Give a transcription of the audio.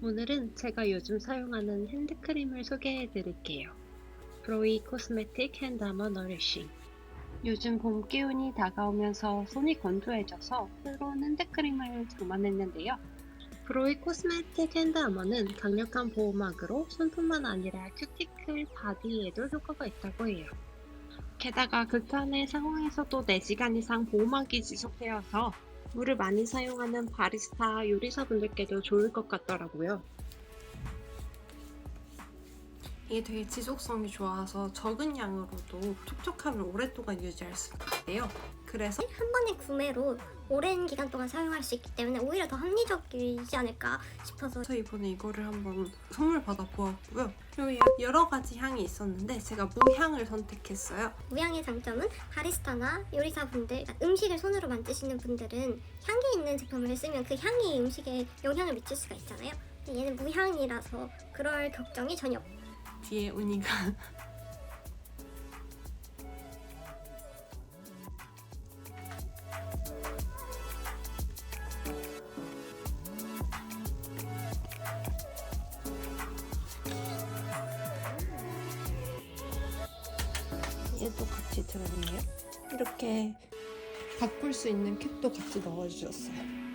오늘은 제가 요즘 사용하는 핸드크림을 소개해 드릴게요. 브로이 코스메틱 핸드 아머 너리싱. 요즘 봄 기운이 다가오면서 손이 건조해져서 새로운 핸드크림을 장만했는데요. 브로이 코스메틱 핸드 아머는 강력한 보호막으로 손뿐만 아니라 큐티클 바디에도 효과가 있다고 해요. 게다가 극한의 상황에서도 4시간 이상 보호막이 지속되어서 물을 많이 사용하는 바리스타 요리사분들께도 좋을 것 같더라고요. 이게 되게 지속성이 좋아서 적은 양으로도 촉촉함을 오랫동안 유지할 수 있대요. 그래서 한 번의 구매로 오랜 기간 동안 사용할 수 있기 때문에 오히려 더 합리적이지 않을까 싶어서 저 이번에 이거를 한번 선물 받아 보았고요. 그리고 여러 가지 향이 있었는데 제가 무향을 선택했어요. 무향의 장점은 바리스타나 요리사분들, 그러니까 음식을 손으로 만드시는 분들은 향기 있는 제품을 쓰면 그 향이 음식에 영향을 미칠 수가 있잖아요. 근데 얘는 무향이라서 그럴 걱정이 전혀 없고 뒤에 운이가 얘도 같이 들어있네요. 이렇게 바꿀 수 있는 캡도 같이 넣어주셨어요.